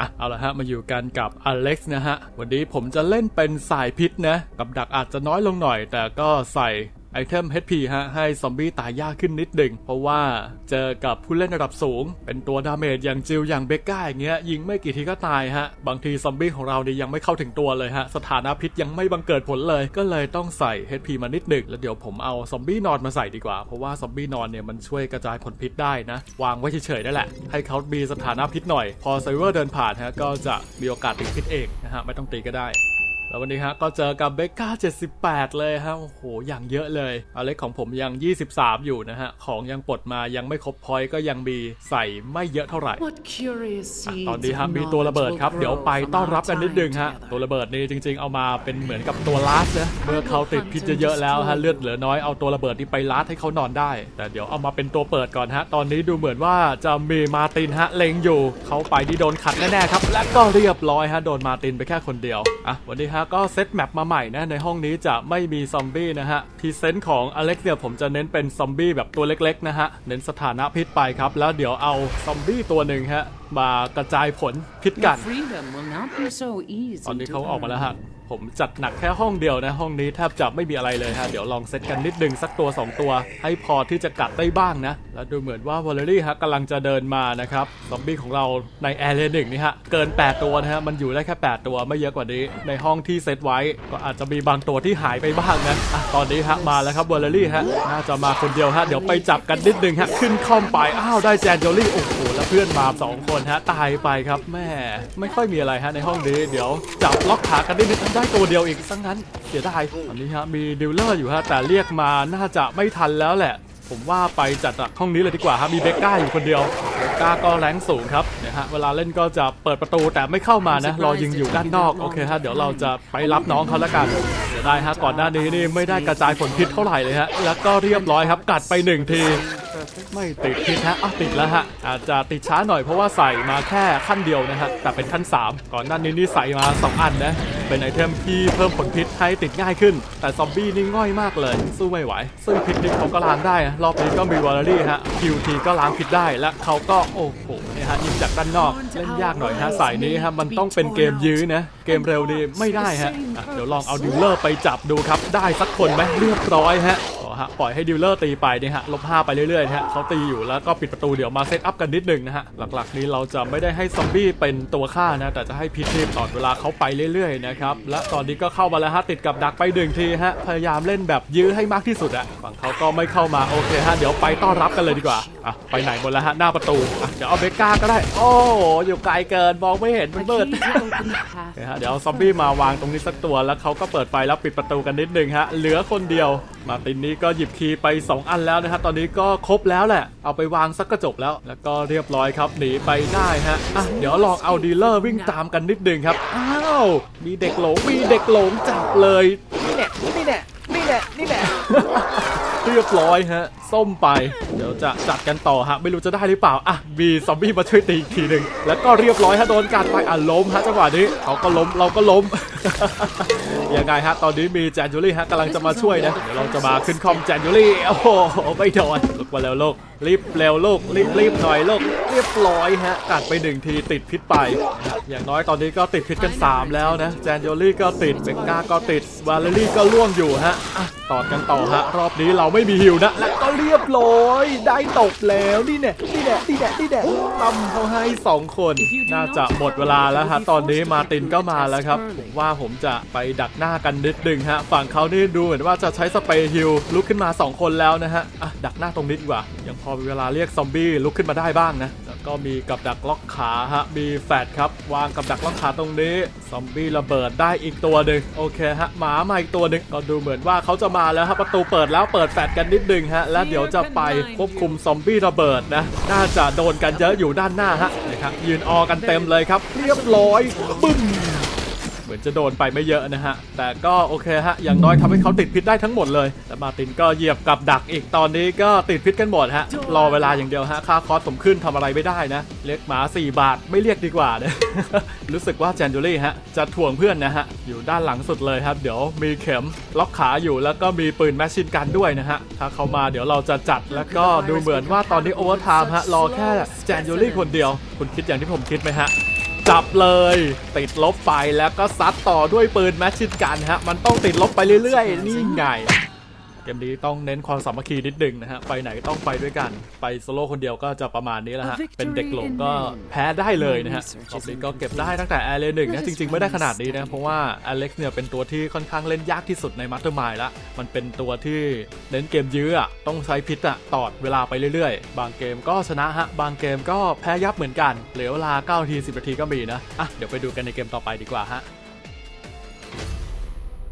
อะเอาละฮะมาอยู่กันกับอเล็กซ์นะฮะวันนี้ผมจะเล่นเป็นสายพิษนะกับดักอาจจะน้อยลงหน่อย แต่ก็ใส่ ไอเทม HP ฮะให้ซอมบี้ตายยากขึ้นนิดหนึ่งเพราะว่าเจอกับผู้เล่นระดับสูง เป็นตัวดาเมจอย่างจิลอย่างเบก้าอย่างเงี้ยยิงไม่กี่ทีก็ตายฮะ บางทีซอมบี้ของเราเนี่ยยังไม่เข้าถึงตัวเลยฮะ สถานะพิษยังไม่บังเกิดผลเลย ก็เลยต้องใส่ HP มานิดหนึ่งแล้วเดี๋ยวผมเอาซอมบี้นอนมาใส่ดีกว่า เพราะว่าซอมบี้นอนเนี่ยมันช่วยกระจายผลพิษได้นะ วางไว้เฉยๆนั่นแหละ ให้เขามีสถานะพิษหน่อย พอไซเวอร์เดินผ่านฮะก็จะมีโอกาสติดพิษเองนะฮะไม่ต้องตีก็ได้ แล้ววันนี้ฮะก็เจอกับเบคก้า78 เลยฮะโอ้โหอย่างเยอะเลยอเล็กของผมยัง 23 อยู่นะฮะ ของยังปลดมายังไม่ครบพอยต์ก็ยังมีใส่ไม่เยอะเท่าไหร่ What curious อะ seeds ตอนนี้ฮะ of มีตัวระเบิด knowledge ครับ will เดี๋ยว grow ไป from ต้อน our รับกันนิด time นึงฮะ together. ตัวระเบิดนี่จริง ๆ เอามาเป็นเหมือนกับตัวลาสนะเมื่อเขาติดพิษเยอะๆแล้วฮะเลือดเหลือน้อยเอาตัวระเบิดนี้ไปลาสให้เขานอนได้ แต่เดี๋ยวเอามาเป็นตัวเปิดก่อนฮะตอนนี้ดูเหมือนว่าจะมีมาร์ตินฮะเล็งอยู่เขาไปที่โดนขัดแน่ๆครับและก็เรียบร้อยฮะโดนมาร์ตินไปแค่คนเดียวอะวันนี้ฮะก็เซตแมปมาใหม่นะในห้องนี้จะไม่มีซอมบี้นะฮะทีเซนต์ของอเล็กเนี่ยผมจะเน้นเป็นซอมบี้แบบตัวเล็กๆนะฮะเน้นสถานะพิษไปครับ แล้วเดี๋ยวเอาซอมบี้ตัวหนึ่งฮะมากระจายผลพิษกัน Your freedom will not be so easy ตอนนี้ to เขาออกมา earn. แล้วฮะ ผมจัดหนักแค่ห้องเดียวนะห้องนี้แทบจะไม่มีอะไรเลยฮะเดี๋ยวลองเซตกันนิดนึงสักตัว 2 ตัว ให้พอที่จะกัดได้บ้างนะ แล้วดูเหมือนว่าวอลเลอรี่ฮะกำลังจะเดินมานะครับซอมบี้ของเราในแอร์เรียหนึ่งนี่ฮะเกิน 8 ตัวนะฮะมันอยู่ได้แค่ 8 ตัวไม่เยอะกว่านี้ ในห้องที่เซตไว้ก็อาจจะมีบางตัวที่หายไปบ้างนะอะตอนนี้ฮะมาแล้วครับวอลเลอรี่ฮะน่าจะมาคนเดียวฮะเดี๋ยวไปจับกันนิดนึงฮะขึ้นคอมไปอ้าวได้แจนโจลี่โอ้โหแล้วเพื่อนมาสองคนฮะตายไปครับแม่ไม่ค่อยมีอะไรฮะในห้องนี้เดี๋ยวจับล็อกขากันนิดนึงได้ตัวเดียวอีกซะงั้นเสียดายตอนนี้ฮะมีดิวเลอร์อยู่ฮะแต่เรียกมาน่าจะไม่ทันแล้วแหละ ผมว่าไปจัดจากห้องนี้เลยดีกว่าฮะมีเบกก้าอยู่คนเดียวเบกก้าก็แรงสูงครับเนี่ยฮะเวลาเล่นก็จะเปิดประตูแต่ไม่เข้ามานะรอยิงอยู่ด้านนอกโอเคฮะเดี๋ยวเราจะไปรับน้องเขาแล้วกันเสียดายฮะก่อนหน้านี้นี่ไม่ได้กระจายผลพิษเท่าไหร่เลยฮะแล้วก็เรียบร้อยครับกัดไปหนึ่งที ไม่ติดพิษฮะอ้าวติดแล้วฮะ อาจจะติดช้าหน่อยเพราะว่าใส่มาแค่ขั้นเดียวนะฮะ แต่เป็นขั้น 3 ก่อนหน้านี้นี่ใส่มา 2 อันนะ เป็นไอเทมที่เพิ่มผลพิษให้ติดง่ายขึ้น แต่ซอมบี้นี่ง่อยมากเลย สู้ไม่ไหว ซึ่งพิษนี่เขาก็ล้างได้นะรอบนี้ก็มีวอลเลอรี่ฮะ คิวทีก็ล้างพิษได้ และเขาก็โอ้โหเนี่ยฮะยิงจากด้านนอกเล่นยากหน่อยฮะสายนี้ฮะมันต้องเป็นเกมยื้อนะ เกมเร็วนี่ไม่ได้ฮะอะเดี๋ยวลองเอาดิวเลอร์ไปจับดูครับ ได้สักคนไหมเรียบร้อยฮะ ฮะปล่อยให้ดิวเลอร์ตีไปเนี่ยฮะลบห้าไปเรื่อยๆนะฮะเขาตีอยู่แล้วก็ปิดประตูเดี๋ยวมาเซตอัพกันนิดนึงนะฮะหลักๆนี้เราจะไม่ได้ให้ซอมบี้เป็นตัวฆ่านะแต่จะให้พิษทีตลอดเวลาเขาไปเรื่อยๆนะครับและตอนนี้ก็เข้ามาแล้วฮะติดกับดักไปหนึ่งทีฮะพยายามเล่นแบบยื้อให้มากที่สุดอะฝั่งเขาก็ไม่เข้ามาโอเคฮะเดี๋ยวไปต้อนรับกันเลยดีกว่าอะไปไหนหมดแล้วฮะหน้าประตูอะเดี๋ยวเอาเบก้าก็ได้ โอ้โหอยู่ไกลเกินมองไม่เห็นมัน A มืด key to open the path โอเคฮะเดี๋ยวเอาซอมบี้มาวางตรงนี้สักตัวแล้วเขาก็เปิดไฟแล้วปิดประตูกันนิดนึงฮะเหลือคนเดียว มาร์ตินนี้ก็หยิบคีย์ไป 2 อันแล้วนะฮะตอนนี้ก็ครบแล้วแหละ เอาไปวางสักกระจกแล้ว แล้วก็เรียบร้อยครับหนีไปได้ฮะอะเดี๋ยวลองเอาดีลเลอร์วิ่งตามกันนิดนึงครับอ้าวมีเด็กหลงมีเด็กหลงจับเลยนี่แหละนี่แหละนี่แหละนี่แหละเรียบร้อยฮะ ส้มไป เดี๋ยวจะจัดกันต่อฮะ ไม่รู้จะได้หรือเปล่า อะ มีซอมบี้มาช่วยตีอีกทีหนึ่ง แล้วก็เรียบร้อยฮะ โดนกัดไป อะ ล้มฮะ จังหวะนี้ เขาก็ล้ม เราก็ล้ม ยังไงฮะ ตอนนี้มีแจนจูรี่ฮะกำลังจะมาช่วยนะเดี๋ยวเราจะมาขึ้นคอมแจนจูรี่โอ้โหไม่โดนลุกมาแล้วลูกรีบเร็วลูกรีบรีบหน่อยลูกเรียบร้อยฮะกัดไปหนึ่งทีติดพิษไป อย่างน้อยตอนนี้ก็ติดพิษกัน 3 แล้วนะแจนจูรี่ก็ติดเบกก้าก็ติดวาเลรี่ก็ล่วงอยู่ฮะ ต่อกันต่อฮะ รอบนี้เราไม่มีฮิวนะ และก็เรียบร้อย ได้ตกแล้วนี่แน่นี่แน่นี่แน่นี่แน่ตำเขาให้2คน น่าจะหมดเวลาแล้วฮะ ตอนนี้มาร์ตินก็มาแล้วครับ ผมว่าผมจะไปดักหน้ากันนิดนึงฮะ ฝั่งเขานี่ดูเหมือนว่าจะใช้สเปรย์ฮิลลุกขึ้นมา 2 คนแล้วนะฮะอะดักหน้าตรงนี้ดีกว่า ยังพอมีเวลาเรียกซอมบี้ลุกขึ้นมาได้บ้างนะแล้ว ก็มีกับดักล็อกขาฮะ มีแฟดครับ วางกับดักล็อกขาตรงนี้ ซอมบี้ระเบิดได้อีกตัวหนึ่งโอเคฮะ หมามาอีกตัวหนึ่งก็ดูเหมือนว่าเขาจะมาแล้วฮะ ประตูเปิดแล้วเปิดแฟดกันนิดนึงฮะ แล้วเดี๋ยวจะไปควบคุมซอมบี้ระเบิดนะ น่าจะโดนกันเยอะอยู่ด้านหน้าฮะนะครับยืนออกันเต็มเลยครับ เรียบร้อยบึ้ม มือนจะโดนไปไม่เยอะนะฮะ แต่ก็โอเคฮะ อย่างน้อยทำให้เขาติดพิษได้ทั้งหมดเลย แต่มาตินก็เหยียบกับดักอีกตอนนี้ก็ติดพิษกันหมดฮะ รอเวลาอย่างเดียวฮะ ค่าคอสผมขึ้นทำอะไรไม่ได้นะ เรียกหมา 4 บาทไม่เรียกดีกว่านะรู้สึกว่าแจนจูลี่ฮะ จะถ่วงเพื่อนนะฮะ อยู่ด้านหลังสุดเลยครับ เดี๋ยวมีเข็มล็อกขาอยู่แล้วก็มีปืนแมชชีนกันด้วยนะฮะ ถ้าเขามาเดี๋ยวเราจะจัดแล้วก็ดูเหมือนว่าตอนนี้โอเวอร์ไทม์ฮะรอแค่แจนจูลี่คนเดียว คุณคิดอย่างที่ผมคิดไหมฮะ จับเลย ติดลบไปแล้วก็ซัดต่อด้วยปืนแมชชินกันฮะ มันต้องติดลบไปเรื่อยๆ นี่ไง เกมนี้ต้องเน้นความสามัคคีนิดหนึ่งนะฮะ ไปไหนก็ต้องไปด้วยกัน ไปโซโล่คนเดียวก็จะประมาณนี้แหละฮะ เป็นเด็กหลงก็แพ้ได้เลยนะฮะรอบนี้ก็เก็บได้ตั้งแต่แอร์เรหนึ่งนะ จริงๆ ไม่ได้ขนาดนี้นะ เพราะว่าอเล็กซ์เนี่ยเป็นตัวที่ค่อนข้างเล่นยากที่สุดในมาสเตอร์มายละ มันเป็นตัวที่เน้นเกมยื้ออะต้องใช้พิษอะตอดเวลาไปเรื่อยๆ บางเกมก็ชนะฮะ บางเกมก็แพ้ยับเหมือนกัน เหลือเวลา9นาที10นาทีก็มีนะ อะ เดี๋ยวไปดูกันในเกมต่อไปดีกว่าฮะ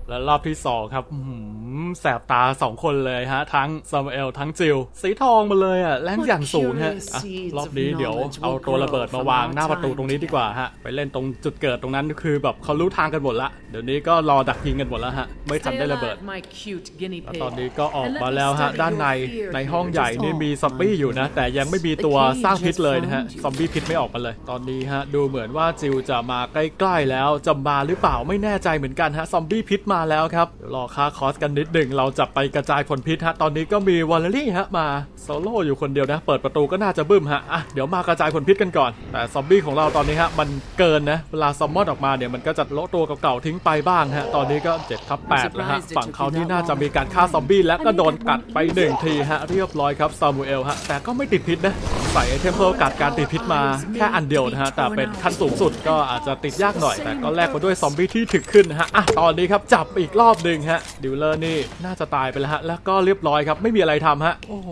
และรอบที่2ครับอื้อหือ แสบตา2คนเลยฮะ ทั้งซามูเอลทั้งจิล สีทองมาเลยอะแรงอย่างสูงฮะอะรอบนี้เดี๋ยวเอาตัวระเบิดมาวางหน้าประตูตรงนี้ดีกว่าฮะ ไปเล่นตรงจุดเกิดตรงนั้นคือแบบเขารู้ทางกันหมดละ เดี๋ยวนี้ก็รอดักยิงกันหมดแล้วฮะ ไม่ทัน Stay ได้ระเบิด alive, my cute guinea แล้ว pig. ตอนนี้ก็ออก And let มา me แล้วฮะ study ด้านใน your fear ในห้องใหญ่นี่มีซอมบี้อยู่นะ แต่ยังไม่มีตัวสร้างพิษเลยนะฮะซอมบี้พิษไม่ออกมาเลย ตอนนี้ฮะดูเหมือนว่าจิวจะมาใกล้ๆแล้วจะมาหรือเปล่าไม่แน่ใจเหมือนกันฮะซอมบี้พิษมาแล้วครับเดี๋ยวรอค่าคอสกันนิดหนึ่งเราจะไปกระจายผลพิษฮะ ตอนนี้ก็มีวอลเลรี่ฮะมาโซโล่อยู่คนเดียวนะ เปิดประตูก็น่าจะบึ้มฮะ อะ เดี๋ยวมากระจายผลพิษกันก่อน แต่ซอมบี้ของเราตอนนี้ฮะ มันเกินนะ เวลาซอมมอนออกมาเนี่ยมันก็จะโละตัวเก่าๆทิ้งไปบ้างฮะ ตอนนี้ก็7ทับ8แล้วฮะ ฝั่งเขานี่น่าจะมีการฆ่าซอมบี้และก็โดนกัดไปหนึ่งทีฮะ เรียบร้อยครับซามูเอลฮะ แต่ก็ไม่ติดพิษนะ ใส่ไอเทมเพิ่มกัดการติดพิษมาแค่อันเดียวนะฮะ แต่เป็นขั้นสูงสุดก็อาจจะติดยากหน่อย แต่ก็แลกมาด้วยซอมบี้ที่ถึกขึ้นนะฮะ อะ ตอนนี้ครับจับอีกรอบหนึ่งฮะดิวเลอร์นี่น่าจะตายไปแล้วฮะ แล้วก็เรียบร้อยครับ ไม่มีอะไรทำฮะ โอ้โห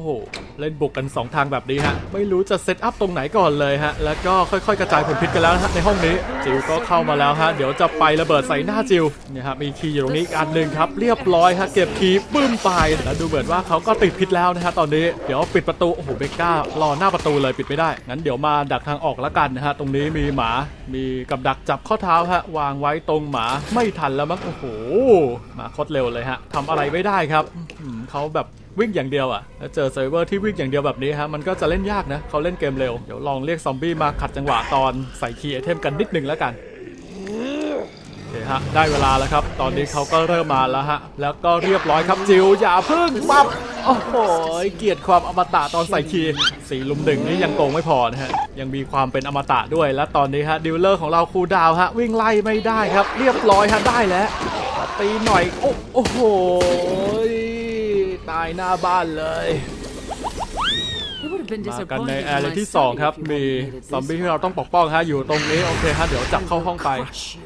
เล่นบุกกัน 2 ทางแบบนี้ฮะ ไม่รู้จะเซตอัพตรงไหนก่อนเลยฮะ แล้วก็ค่อยๆ กระจายผลพิษกันแล้วนะฮะในห้องนี้ จิวก็เข้ามาแล้วฮะ เดี๋ยวจะไประเบิดใส่หน้าจิวเนี่ยฮะ มีคีย์อยู่ตรงนี้อีกอันหนึ่งครับ เรียบร้อยฮะ เก็บคีย์ปึ้มไป แล้วดูเหมือนว่าเขาก็ติดพิษแล้วนะฮะตอนนี้ เดี๋ยวปิดประตู โอ้โห เบก้ารอหน้าประตูเลยปิดไม่ได้ งั้นเดี๋ยวมาดักทางออกล้วกันนะฮะ ตรงนี้มีหมา มีกับดักจับข้อเท้าฮะ วางไว้ตรงหมาไม่ทันแล้วมั้งโอ้โหหมาคดเร็วเลยฮะทำอะไรไม่ได้ครับเขาแบบวิ่งอย่างเดียวอะแล้วเจอเซิร์ฟเวอร์ที่วิ่งอย่างเดียวแบบนี้ฮะมันก็จะเล่นยากนะเขาเล่นเกมเร็วเดี๋ยวลองเรียกซอมบี้มาขัดจังหวะตอนใส่คีย์ไอเทมกันนิดนึงแล้วกัน ฮะได้เวลาแล้วครับ ตอนนี้เขาก็เริ่มมาแล้วฮะ แล้วก็เรียบร้อยครับจิวอย่าพึ่งปั๊บโอ้โหเกลียดความอมตะตอนใส่คีย์สี่ลุมหนึ่งนี่ยังโกงไม่พอนะฮะยังมีความเป็นอมตะด้วย และตอนนี้ฮะดิวเลอร์ของเราคูลดาวน์ฮะวิ่งไล่ไม่ได้ครับ เรียบร้อยฮะได้แล้วตีหน่อยโอ้โอ้โหตายหน้าบ้านเลย It would have been มากันใน disappointing แอ to ร์เร my ที่ study 2ครับ if you มี hadn't made it ซอมบี้ this ที่เราต้องปกป้องฮะอยู่ตรงนี้ โอเคฮะเดี๋ยวจับเข้าห้องไป Crush you. ต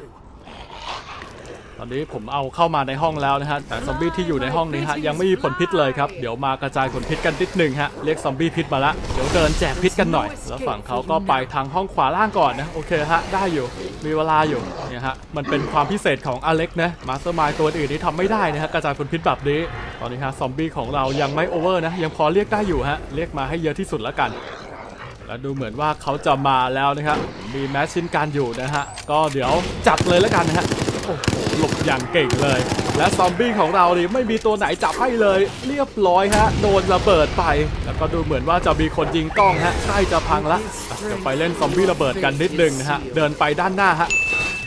อนนี้ผมเอาเข้ามาในห้องแล้วนะฮะ แต่ซอมบี้ที่อยู่ในห้องนี้ฮะยังไม่มีผลพิษเลยครับ เดี๋ยวมากระจายผลพิษกันนิดหนึ่งฮะ เรียกซอมบี้พิษมาละ เดี๋ยวเดินแจกพิษกันหน่อย แล้วฝั่งเขาก็ไปทางห้องขวาล่างก่อนนะ โอเคฮะ ได้อยู่ มีเวลาอยู่เนี่ยฮะ มันเป็นความพิเศษของอเล็กนะ มาสเตอร์มายตัวอื่นนี่ทำไม่ได้นะฮะ กระจายผลพิษแบบนี้ ตอนนี้ฮะซอมบี้ของเรายังไม่โอเวอร์นะ ยังพอเรียกได้อยู่ฮะ เรียกมาให้เยอะที่สุดแล้วกันแล้วดูเหมือนว่าเขาจะมาแล้วนะครับ มีแมชชินการอยู่นะฮะ ก็เดี๋ยวจัดเลยแล้วกันนะฮะ โอ้โหหลบอย่างเก่งเลย และซอมบี้ของเรานี่ไม่มีตัวไหนจับให้เลย เรียบร้อยฮะ โดนระเบิดไป แล้วก็ดูเหมือนว่าจะมีคนยิงกล้องฮะใกล้จะพังละจะเดี๋ยวไปเล่นซอมบี้ระเบิดกันนิดนึงนะฮะ เดินไปด้านหน้าฮะ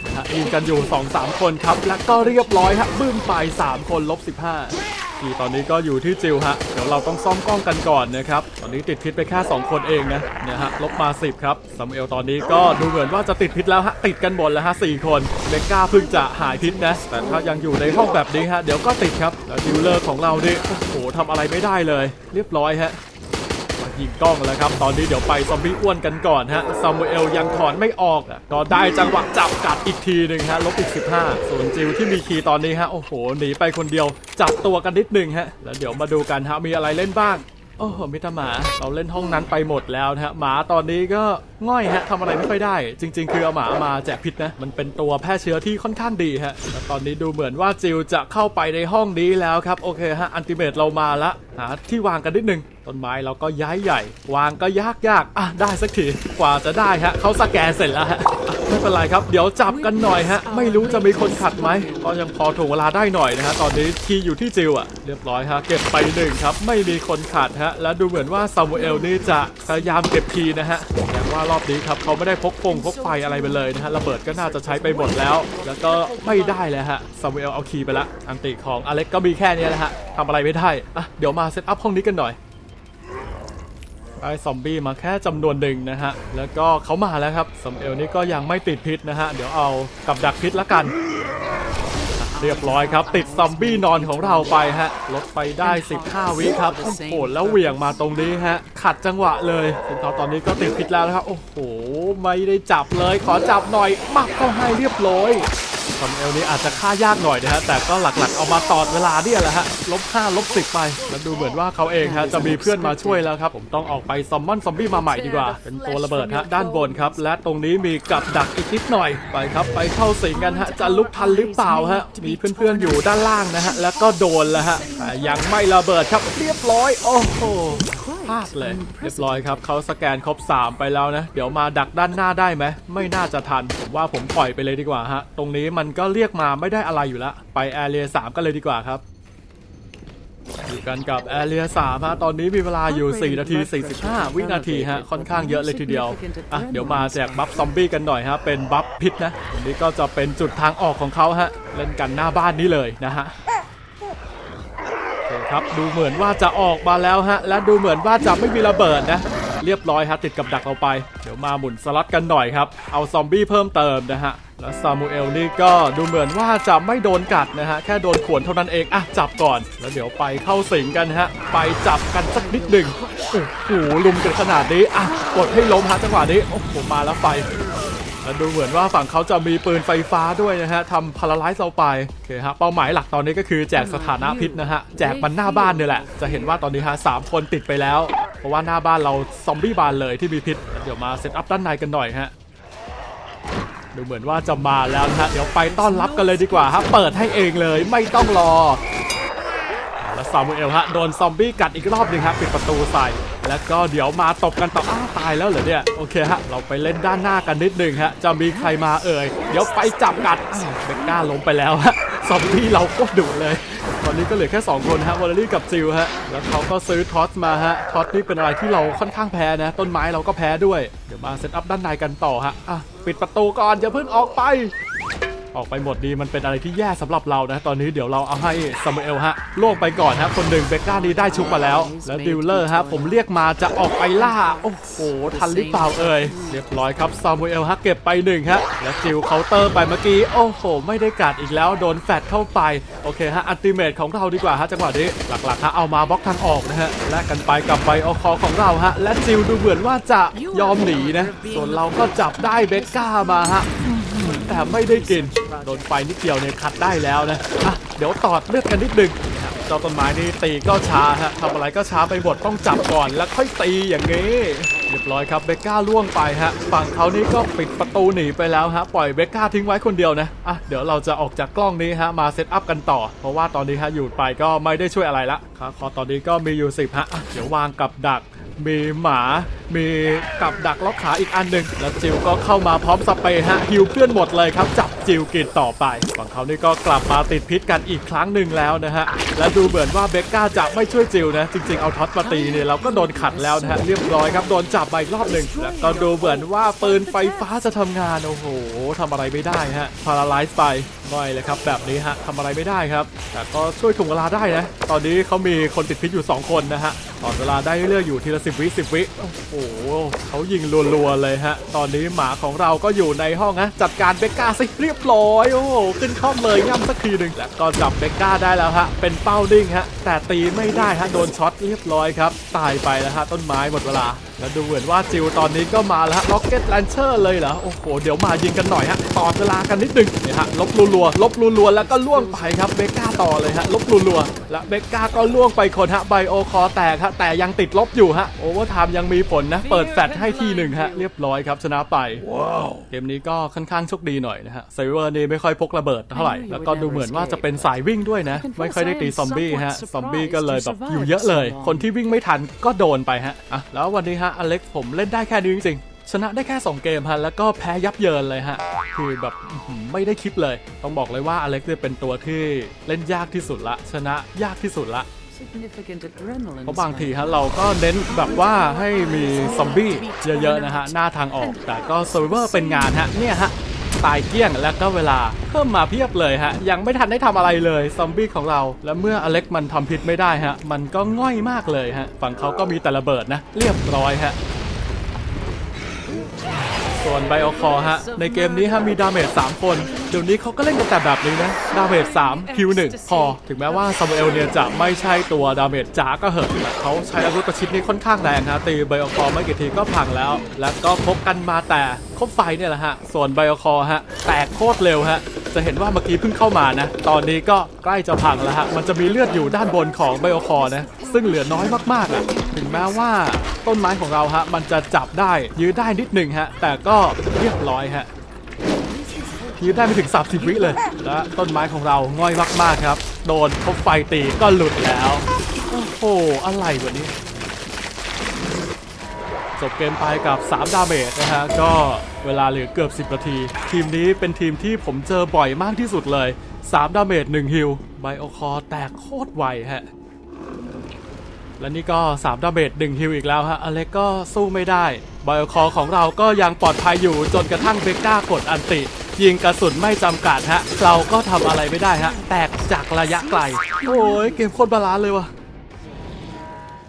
นะฮะยิงกันอยู่ 2-3 คนครับ แล้วก็เรียบร้อยฮะบึ้มไป 3 คนลบ 15 ทีตอนนี้ก็อยู่ที่จิวฮะ เดี๋ยวเราต้องซ่อมกล้องกันก่อนนะครับ ตอนนี้ติดพิษไปแค่ 2 คนเองนะเนี่ยฮะลบมา10ครับซัมเอลตอนนี้ก็ดูเหมือนว่าจะติดพิษแล้วฮะติดกันหมดแล้วฮะ4คนเบกก้าเพิ่งจะหายพิษนะแต่ถ้ายังอยู่ในห้องแบบนี้ฮะเดี๋ยวก็ติดครับแล้วดิวเลอร์ของเรานี่โอ้โหทำอะไรไม่ได้เลย เรียบร้อยฮะ ยิงกล้องแล้วครับ ตอนนี้เดี๋ยวไปซอมบี้อ้วนกันก่อนฮะซามูเอลยังถอนไม่ออกอะก็ได้จังหวะจับกัดอีกทีหนึ่งฮะลบอีก 15 ส่วนจิวที่มีคีย์ตอนนี้ฮะโอ้โหหนีไปคนเดียว จับตัวกันนิดหนึ่งฮะแล้วเดี๋ยวมาดูกันฮะมีอะไรเล่นบ้างโอ้โหมิตรหมาเราเล่นห้องนั้นไปหมดแล้วนะฮะหมาตอนนี้ก็ง่อยฮะทำอะไรไม่ค่อยได้ จริง ๆ คือเอาหมามาแจกพิษนะ มันเป็นตัวแพร่เชื้อที่ค่อนข้างดีฮะแล้วตอนนี้ดูเหมือนว่าจิวจะเข้าไปในห้องนี้แล้วครับ โอเคฮะอันติเมตเรามาละหาที่วางกันนิดนึง ต้นไม้เราก็ย้ายใหญ่ วางก็ยากยากอะได้สักทีกว่าจะได้ฮะเขาสแกนเสร็จแล้วฮะไม่เป็นไรครับ เดี๋ยวจับกันหน่อยฮะ ไม่รู้จะมีคนขัดไหมก็ยังพอถ่วงเวลาได้หน่อยนะฮะ ตอนนี้คีอยู่ที่จิวอะเรียบร้อยฮะ เก็บไปหนึ่งครับ ไม่มีคนขัดฮะ และดูเหมือนว่าซามูเอลนี่จะพยายามเก็บคีนะฮะแสดงว่ารอบนี้ครับเขาไม่ได้พกฟงพกไฟอะไรไปเลยนะฮะ ระเบิดก็น่าจะใช้ไปหมดแล้ว แล้วก็ไม่ได้แล้วฮะ ซามูเอลเอาคีไปละ อันติของอเล็กก็มีแค่นี้แหละฮะทำอะไรไม่ได้ อะ เดี๋ยวมาเซตอัพห้องนี้กันหน่อย ไปได้ซอมบี้มาแค่จำนวนหนึ่งนะฮะ แล้วก็เขามาแล้วครับซอมเอลนี่ก็ยังไม่ติดพิษนะฮะ เดี๋ยวเอากับดักพิษละกัน เรียบร้อยครับ ติดซอมบี้นอนของเราไปฮะ ลดไปได้ 15 วิครับ โอ้โหแล้วเหวี่ยงมาตรงนี้ฮะ ขัดจังหวะเลยซึ่งเขาตอนนี้ก็ติดพิษแล้วนะครับ โอ้โห ไม่ได้จับเลย ขอจับหน่อย มักเข้าให้เรียบร้อย อมเอลนี้อาจจะฆ่ายากหน่อยนะฮะแต่ก็หลักๆเอามาตอดเวลาเนี่ยแหละฮะลบ5ลบ10ไปแล้วดูเหมือนว่าเขาเองฮะจะมีเพื่อนมาช่วยแล้วครับผมต้องออกไปซอมมอนซอมบี้มาใหม่ดีกว่า เป็นตัวระเบิดฮะด้านบนครับ และตรงนี้มีกับดักอีกนิดหน่อยไปครับไปเข้าสิงกันฮะจะลุกทันหรือเปล่าฮะมีเพื่อนๆอยู่ด้านล่างนะฮะแล้วก็โดนแล้วฮะแต่ยังไม่ระเบิดครับเรียบร้อยโอ้โห พลาดเลย เรียบร้อยครับเขาสแกนครบ 3 ไปแล้วนะ เดี๋ยวมาดักด้านหน้าได้ไหม ไม่น่าจะทัน ผมว่าผมปล่อยไปเลยดีกว่าฮะ ตรงนี้มันก็เรียกมาไม่ได้อะไรอยู่แล้วไปแอเรีย3กันเลยดีกว่าครับอยู่กันกับแอเรีย3ฮะ ตอนนี้มีเวลาอยู่ 4 นาที 45 วินาทีฮะ ค่อนข้างเยอะเลยทีเดียว อะ เดี๋ยวมาแจกบัฟซอมบี้กันหน่อยฮะ เป็นบัฟพิษนะตรงนี้ก็จะเป็นจุดทางออกของเขาฮะ เล่นกันหน้าบ้านนี้เลยนะฮะโอเครับ ดูเหมือนว่าจะออกมาแล้วฮะ และดูเหมือนว่าจะไม่มีระเบิดนะ เรียบร้อยฮะติดกับดักเราไป เดี๋ยวมาหมุนสลัดกันหน่อยครับ เอาซอมบี้เพิ่มเติมนะฮะ แล้วซามูเอลนี่ก็ดูเหมือนว่าจะไม่โดนกัดนะฮะ แค่โดนข่วนเท่านั้นเอง อะ จับก่อน แล้วเดี๋ยวไปเข้าสิงกันฮะ ไปจับกันสักนิดหนึ่งโอ้โหลุมกันขนาดนี้ อะ กดให้ล้มฮะจังหวะนี้ โอ้โห มาแล้วไฟ แล้วดูเหมือนว่าฝั่งเขาจะมีปืนไฟฟ้าด้วยนะฮะทำพาราไลซ์เราไปโอเคฮะเป้าหมายหลักตอนนี้ก็คือแจกสถานะพิษนะฮะแจกมันหน้าบ้านเนี่ยแหละ จะเห็นว่าตอนนี้ฮะสามคนติดไปแล้ว เพราะว่าหน้าบ้านเราซอมบี้บานเลยที่มีพิษ เดี๋ยวมาเซตอัพด้านในกันหน่อยฮะดูเหมือนว่าจะมาแล้วนะฮะเดี๋ยวไปต้อนรับกันเลยดีกว่าฮะเปิดให้เองเลยไม่ต้องรอแล้วซามูเอลฮะโดนซอมบี้กัดอีกรอบหนึ่งครับปิดประตูใส่ แล้วก็เดี๋ยวมาตบกันต่ออ้าวตายแล้วเหรอเนี่ยโอเคฮะเราไปเล่นด้านหน้ากันนิดหนึ่งฮะจะมีใครมาเอ่ยเดี๋ยวไปจับกัดอ้าวเบกก้าล้มไปแล้วฮะซอมบี้เราก็ดุเลยตอนนี้ก็เหลือแค่ 2 คนฮะวอลเลรี่กับจิลฮะแล้วเขาก็ซื้อท็อตมาฮะท็อตนี่เป็นอะไรที่เราค่อนข้างแพ้นะ ต้นไม้เราก็แพ้ด้วย เดี๋ยวมาเซตอัพด้านในกันต่อฮะอะปิดประตูก่อนอย่าเพิ่งออกไป ออกไปหมดดีมันเป็นอะไรที่แย่สำหรับเรานะ ตอนนี้เดี๋ยวเราเอาให้ซามูเอลฮะล่วงไปก่อนฮะคนหนึ่งเบกก้านี้ได้ชุบมาแล้ว แล้วดิวเลอร์ฮะผมเรียกมาจะออกไปล่า โอ้โห ทันหรือเปล่าเอ่ยเรียบร้อยครับซามูเอลฮะเก็บไปหนึ่งฮะแล้วจิวเคาน์เตอร์ไปเมื่อกี้ โอ้โห ไม่ได้กัดอีกแล้วโดนแฟดเข้าไป โอเคฮะอัลติเมทของเราดีกว่าฮะจังหวะนี้หลักๆฮะเอามาบล็อกทางออกนะฮะแลกกันไปกับไบโอคอของเราฮะและจิวดูเหมือนว่าจะยอมหนีนะส่วนเราก็จับได้เบก้ามาฮะ แต่ไม่ได้กิน โดนไฟนิดเดียวเนี่ยคัดได้แล้วนะอะเดี๋ยวตอดเลือดกันนิดนึงเจ้าต้นไม้นี่ตีก็ช้าฮะทำอะไรก็ช้าไปหมดต้องจับก่อนแล้วค่อยตีอย่างงี้เรียบร้อยครับเบกก้าล่วงไปฮะฝั่งเขานี่ก็ปิดประตูหนีไปแล้วฮะปล่อยเบกก้าทิ้งไว้คนเดียวนะอะเดี๋ยวเราจะออกจากกล้องนี้ฮะมาเซตอัพกันต่อ เพราะว่าตอนนี้ฮะอยู่ไปก็ไม่ได้ช่วยอะไรละครับคอตอนนี้ก็มีอยู่10ฮะะเดี๋ยววางกับดักมีหมา มีกับดักล็อกขาอีกอันหนึ่งแล้วจิวก็เข้ามาพร้อมสเปรย์ฮะฮิวเพื่อนหมดเลยครับจับ จิวกินต่อไปฝั่งเขานี่ก็กลับมาติดพิษกันอีกครั้งหนึ่งแล้วนะฮะ และดูเหมือนว่าเบกก้าจะไม่ช่วยจิวนะ จริง ๆ เอาท็อตมาตีเนี่ยเราก็โดนขัดแล้วนะฮะ เรียบร้อยครับโดนจับไปรอบหนึ่งแล้วก็ดูเหมือนว่าปืนไฟฟ้าจะทำงาน โอ้โหทำอะไรไม่ได้ฮะพาราไลซ์ไปง่อยเลยครับแบบนี้ฮะทำอะไรไม่ได้ครับ แต่ก็ช่วยถ่วงเวลาได้นะ ตอนนี้เขามีคนติดพิษอยู่ 2 คนนะฮะตอนเวลาได้เรื่อยๆอยู่ทีละสิบวิสิบวิ โอ้โหเขายิงรัวๆเลยฮะ ตอนนี้หมาของเราก็อยู่ในห้องฮะจัดการเบกก้าสิเรียบร้อยโอ้โหขึ้นข้อมเลยย่ำสักทีหนึ่งแล้วก็จับเบกก้าได้แล้วฮะเป็นเป้าดิ้งฮะแต่ตีไม่ได้ฮะโดนช็อตเรียบร้อยครับตายไปแล้วฮะต้นไม้หมดเวลา แล้วดูเหมือนว่าจิวตอนนี้ก็มาแล้วฮะล็อกเก็ตแลนเชอร์เลยเหรอโอ้โหเดี๋ยวมายิงกันหน่อยฮะต่อเวลากันนิดหนึงเนี่ยฮะลบรัวๆลบรัวๆแล้วก็ล่วงไปครับเบกก้าต่อเลยฮะลบรัวๆและเบกก้าก็ล่วงไปคนฮะไบโอคอแตกฮะแต่ยังติดลบอยู่ฮะโอเวอร์ไทม์ยังมีผลนะเปิดแฟลชให้ทีหนึ่งฮะเรียบร้อยครับชนะไปว้าวเกมนี้ก็ค่อนข้างโชคดีหน่อยนะฮะไซเวอร์นี่ไม่ค่อยพกระเบิดเท่าไหร่ แล้วก็ดูเหมือนว่าจะเป็นสายวิ่งด้วยนะ ไม่ค่อยได้ตีซอมบี้ฮะ ซอมบี้ก็เลยแบบอยู่เยอะเลย คนที่วิ่งไม่ทันก็โดนไปฮะ อะ แล้ววันนี้ฮะ อเล็กผมเล่นได้แค่นี้จริงๆ ชนะได้แค่ 2 เกมฮะ แล้วก็แพ้ยับเยินเลยฮะ คือแบบอื้อหือไม่ได้คิดเลย ต้องบอกเลยว่าอเล็กเนี่ยเป็นตัวที่เล่นยากที่สุดละ ชนะยากที่สุดละ Significant adrenaline เพราะบางทีฮะเราก็เน้นแบบว่าให้มีซอมบี้เยอะๆนะฮะหน้าทางออก แต่ก็เซอร์เวอร์เป็นงานฮะเนี่ยฮะ ตายเกลี้ยงและก็เวลาเพิ่มมาเพียบเลยฮะ ยังไม่ทันได้ทำอะไรเลยซอมบี้ของเรา และเมื่ออเล็กมันทำพิษไม่ได้ฮะ มันก็ง่อยมากเลยฮะ ฝั่งเขาก็มีแต่ระเบิดนะ เรียบร้อยฮะ ส่วนไบโอคอฮะ ในเกมนี้ฮะมีดาเมจ3คน เดี๋ยวนี้เขาก็เล่นกันแต่แบบนี้นะ ดาเมจ3คิว1พอ ถึงแม้ว่าซามูเอลเนี่ยจะไม่ใช่ตัวดาเมจจ๋าก็เหอะแต่เขาใช้อาวุธประชิดนี่ค่อนข้างแรงฮะ ตีไบโอคอไม่กี่ทีก็พังแล้ว แล้วก็พบกันมาแต่คบไฟเนี่ยแหละฮะ ส่วนไบโอคอฮะ แตกโคตรเร็วฮะ จะเห็นว่าเมื่อกี้เพิ่งเข้ามานะ ตอนนี้ก็ใกล้จะพังแล้วฮะ มันจะมีเลือดอยู่ด้านบนของไบโอคอนะ ซึ่งเหลือน้อยมากๆอะ ถึงแม้ว่าต้นไม้ของเราฮะ มันจะจับได้ยื้อได้นิดหนึ่งฮะ แต่ก็เรียบร้อยฮะยื้อได้ไม่ถึง30วิเลย และต้นไม้ของเราง่อยมากๆครับ โดนพบไฟตีก็หลุดแล้ว โอ้โห อะไรวะนี้ จบเกมไปกับ 3 ดาเมจนะฮะ ก็เวลาเหลือเกือบ 10 นาที ทีมนี้เป็นทีมที่ผมเจอบ่อยมากที่สุดเลย 3 ดาเมจ1ฮิลไบโอคอแตกโคตรไวฮะ และนี่ก็ 3 ดาเมจ1ฮิลอีกแล้วฮะ อเล็กก็สู้ไม่ได้ไบโอคอของเราก็ยังปลอดภัยอยู่จนกระทั่งเบกก้ากดอันติ ยิงกระสุนไม่จำกัดฮะ เราก็ทำอะไรไม่ได้ฮะ แตกจากระยะไกล โอ้ยเกมโคตรบาลานซ์เลยว่ะ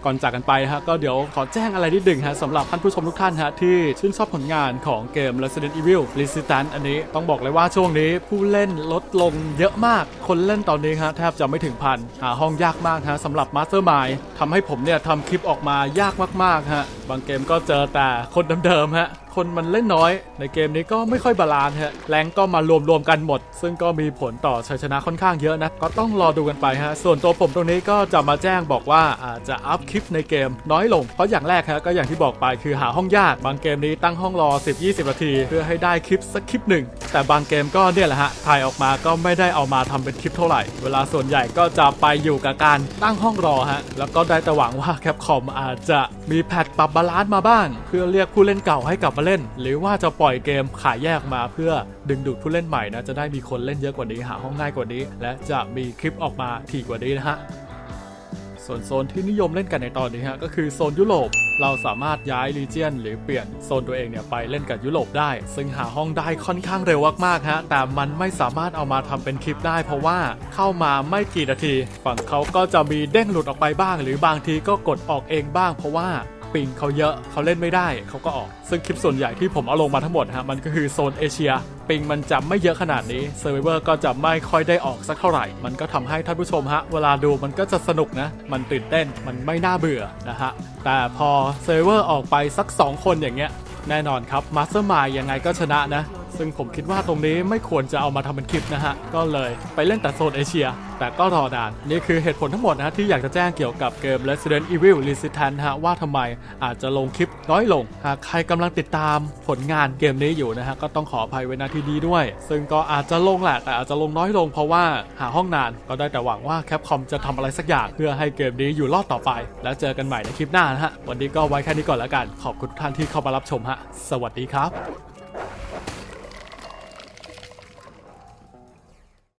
ก่อนจากกันไปฮะก็เดี๋ยวขอแจ้งอะไรนิดหนึ่งฮะสำหรับท่านผู้ชมทุกท่านฮะที่ชื่นชอบผลงานของเกม Resident Evil Resistance อันนี้ต้องบอกเลยว่าช่วงนี้ผู้เล่นลดลงเยอะมากคนเล่นตอนนี้ฮะแทบจะไม่ถึงพันหาห้องยากมากฮะสำหรับ Mastermind ทำให้ผมเนี่ยทำคลิปออกมายากมากๆฮะบางเกมก็เจอแต่คนเดิมๆฮะ คนมันเล่นน้อย ในเกมนี้ก็ไม่ค่อยบาลานซ์ฮะแรงก็มารวมๆกันหมด ซึ่งก็มีผลต่อชัยชนะค่อนข้างเยอะนะ ก็ต้องรอดูกันไปฮะส่วนตัวผมตรงนี้ก็จะมาแจ้งบอกว่าอาจจะอัพคลิปในเกมน้อยลง เพราะอย่างแรกฮะก็อย่างที่บอกไปคือหาห้องยาก บางเกมนี้ตั้งห้องรอ 10-20 นาที เพื่อให้ได้คลิปสักคลิปหนึ่ง แต่บางเกมก็เนี่ยแหละฮะถ่ายออกมาก็ไม่ได้เอามาทำเป็นคลิปเท่าไหร่ เวลาส่วนใหญ่ก็จะไปอยู่กับการตั้งห้องรอฮะแล้วก็ได้แต่หวังว่าแคปคอมอาจจะมีแพทปรับบาลานซ์มาบ้าง เพื่อเรียกผู้เล่นเก่าให้กลับมาเล่น หรือว่าจะปล่อยเกมขายแยกมาเพื่อดึงดูดผู้เล่นใหม่นะจะได้มีคนเล่นเยอะกว่านี้หาห้องง่ายกว่านี้ และจะมีคลิปออกมาถี่กว่านี้นะฮะส่วนโซนที่นิยมเล่นกันในตอนนี้ฮะก็คือโซนยุโรป เราสามารถย้ายรีเจียนหรือเปลี่ยนโซนตัวเองเนี่ยไปเล่นกับยุโรปได้ ซึ่งหาห้องได้ค่อนข้างเร็วมากๆฮะแต่มันไม่สามารถเอามาทำเป็นคลิปได้ เพราะว่าเข้ามาไม่กี่นาที ฝั่งเขาก็จะมีเด้งหลุดออกไปบ้าง หรือบางทีก็กดออกเองบ้าง เพราะว่า ปิงเขาเยอะเขาเล่นไม่ได้เขาก็ออก ซึ่งคลิปส่วนใหญ่ที่ผมเอาลงมาทั้งหมดฮะมันก็คือโซนเอเชีย ปิงมันจะไม่เยอะขนาดนี้เซอร์เวอร์ก็จะไม่ค่อยได้ออกสักเท่าไหร่ มันก็ทำให้ท่านผู้ชมฮะเวลาดูมันก็จะสนุกนะ มันตื่นเต้นมันไม่น่าเบื่อนะฮะแต่พอเซอร์เวอร์ออกไปสัก 2 คนอย่างเงี้ยแน่นอนครับมาสเตอร์มายยังไงก็ชนะนะ ซึ่งผมคิดว่าตรงนี้ไม่ควรจะเอามาทำเป็นคลิปนะฮะ ก็เลยไปเล่นแต่โซนเอเชีย แต่ก็รอนาน นี่คือเหตุผลทั้งหมดนะฮะที่อยากจะแจ้งเกี่ยวกับเกม Resident Evil Resistance ฮะว่าทำไมอาจจะลงคลิปน้อยลง หากใครกำลังติดตามผลงานเกมนี้อยู่นะฮะก็ต้องขออภัยไว้ณที่นี้ด้วย ซึ่งก็อาจจะลงแหละแต่อาจจะลงน้อยลงเพราะว่าหาห้องนานก็ได้แต่หวังว่าแคปคอมจะทำอะไรสักอย่างเพื่อให้เกมนี้อยู่รอดต่อไป แล้วเจอกันใหม่ในคลิปหน้านะฮะวันนี้ก็ไว้แค่นี้ก่อนแล้วกัน ขอบคุณทุกท่านที่เข้ามารับชมฮะสวัสดีครับ